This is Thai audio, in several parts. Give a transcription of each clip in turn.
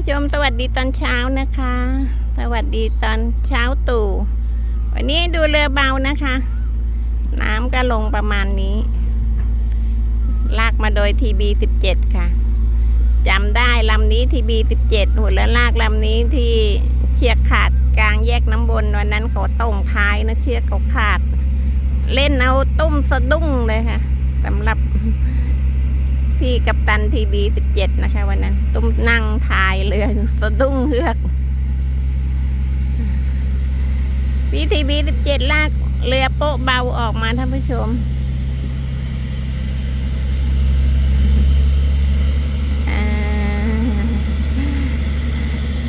ผู้ชมสวัสดีตอนเช้านะคะ สวัสดีตอนเช้าตู่ วันนี้ดูเรือเบานะคะ น้ำก็ลงประมาณนี้ ลากมาโดยทีบีสิบเจ็ดค่ะจำได้ลำนี้ทีบีสิบเจ็ดหัวแล้วลากลำนี้ที่เชือกขาดกลางแยกน้ำบนวันนั้นเขาต้งท้ายนะเชือกเขาขาด เล่นเอาตุ้มสะดุ้งเลยค่ะสำหรับ พี่กัปตันทีบีสิบเจ็ดนะคะวันนั้น ตุ้มนั่งทายเรือสะดุ้งเฮือก พี่ทีบีสิบเจ็ดลากเรือโป๊ะเบาออกมาท่านผู้ชม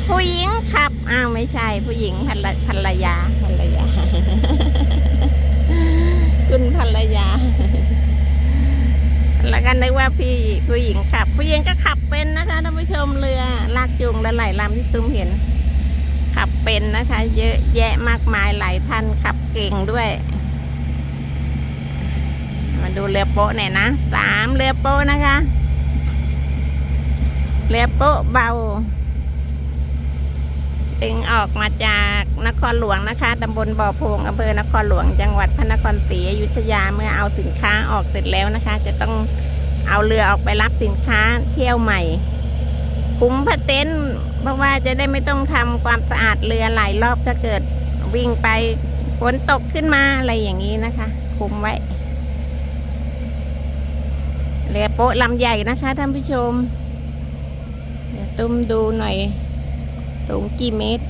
ผู้หญิงขับ อ้าวไม่ใช่ ผู้หญิงภรรภรรยาภรรยา คุณภรรยา พี่ผู้หญิงขับ ผู้หญิงก็ขับเป็นนะคะท่านผู้ชมเรือลากจูงและหลายลำที่ตุ้มเห็น ขับเป็นนะคะ เยอะแยะมากมายหลายท่านขับเก่งด้วย มาดูเรือโป๊ะหน่อยนะสามเรือโป๊ะนะคะ เรือโป๊ะเบาตึงออกมาจากนครหลวงนะคะ ตำบลบ่อพงอำเภอนครหลวง จังหวัดพระนครศรีอยุธยา เมื่อเอาสินค้าออกเสร็จแล้วนะคะ จะต้อง เอาเรือออกไปรับสินค้าเที่ยวใหม่ คุ้มพะเต็นท์เพราะว่าจะได้ไม่ต้องทำความสะอาดเรือหลายรอบถ้าเกิดวิ่งไปฝนตกขึ้นมาอะไรอย่างนี้นะคะ คุ้มไว้เรือโป๊ะลำใหญ่นะคะท่านผู้ชม เดี๋ยวตุ้มดูหน่อยสูงกี่เมตร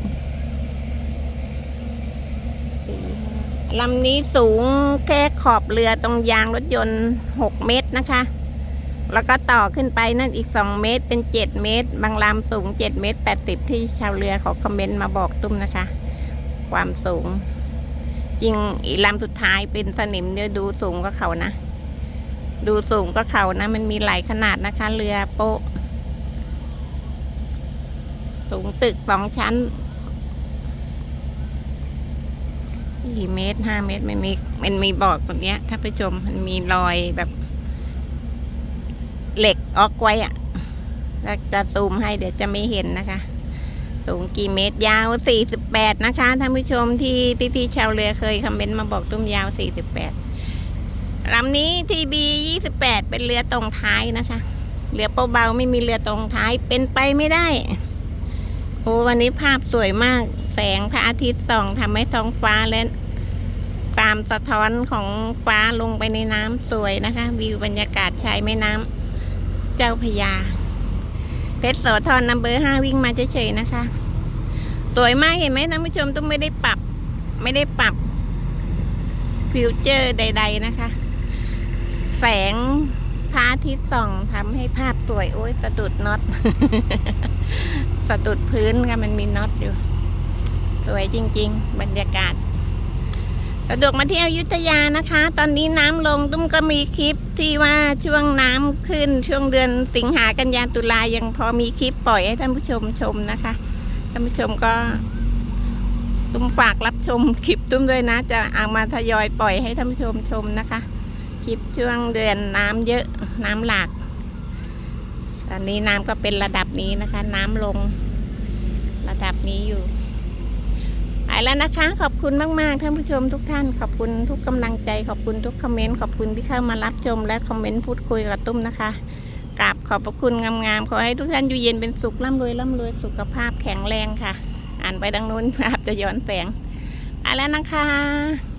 ลำนี้สูงแค่ขอบเรือตรงยางรถยนต์หกเมตรนะคะ แล้วก็ต่อขึ้นไปนั่นอีกสองเมตรเป็นเจ็ดเมตร บางลำสูงเจ็ดเมตรแปดสิบที่ชาวเรือเขาคอมเมนต์มาบอกตุ้มนะคะ ความสูง จริงอีลำสุดท้ายเป็นสนิมเนี่ยดูสูงก็เขานะ ดูสูงก็เขานะ มันมีหลายขนาดนะคะ เรือโป๊ะ สูงตึกสองชั้นสี่เมตรห้าเมตรมันมีมันมีบอกตรงเนี้ย ถ้าไปชมมันมีรอยแบบ เหล็กออกไว้อะแล้วจะซูมให้เดี๋ยวจะไม่เห็นนะคะ สูงกี่เมตรยาวสี่สิบแปดนะคะท่านผู้ชมที่พี่ๆชาวเรือเคยคอมเมนต์มาบอกตุ้มยาวสี่สิบแปดลำนี้ทีบียี่สิบแปดเป็นเรือตรงท้ายนะคะ เรือเบาๆไม่มีเรือตรงท้ายเป็นไปไม่ได้โอ้วันนี้ภาพสวยมาก แสงพระอาทิตย์ส่องทำให้ท้องฟ้าและความสะท้อนของฟ้าลงไปในน้ำสวยนะคะ วิวบรรยากาศชายแม่น้ำ เจ้าพระยา เพชรโสธรนัมเบอร์ห้าวิ่งมาเฉยๆนะคะ สวยมากเห็นไหมท่านผู้ชมต้องไม่ได้ปรับ ไม่ได้ปรับฟิวเจอร์ใด ๆนะคะ แสงพระอาทิตย์ส่องทำให้ภาพสวย โอ้ยสะดุดน็อต สะดุดพื้นค่ะมันมีน็อตอยู่ สวยจริง ๆ บรรยากาศ สะดวกมาเที่ยวยุธยานะคะ ตอนนี้น้ำลงตุ้มก็มีคลิปที่ว่าช่วงน้ำขึ้นช่วงเดือนสิงหากันยาตุลายังพอมีคลิปปล่อยให้ท่านผู้ชมชมนะคะท่านผู้ชมก็ ตุ้มฝากรับชมคลิปตุ้มด้วยนะ จะเอามาทยอยปล่อยให้ท่านผู้ชมชมนะคะคลิปช่วงเดือนน้ำเยอะน้ำหลากตอนนี้น้ำก็เป็นระดับนี้นะคะ น้ำลงระดับนี้อยู่ ไปแล้วนะคะขอบคุณมากๆท่านผู้ชมทุกท่าน ขอบคุณทุกกำลังใจขอบคุณทุกคอมเมนต์ขอบคุณที่เข้ามารับชมและคอมเมนต์พูดคุยกับตุ้มนะคะกราบขอบพระคุณงามๆขอให้ทุกท่านอยู่เย็นเป็นสุขร่ำรวยร่ำรวยสุขภาพแข็งแรงค่ะ อ่านไปดังนู้นภาพจะย้อนแสงไปแล้วนะคะ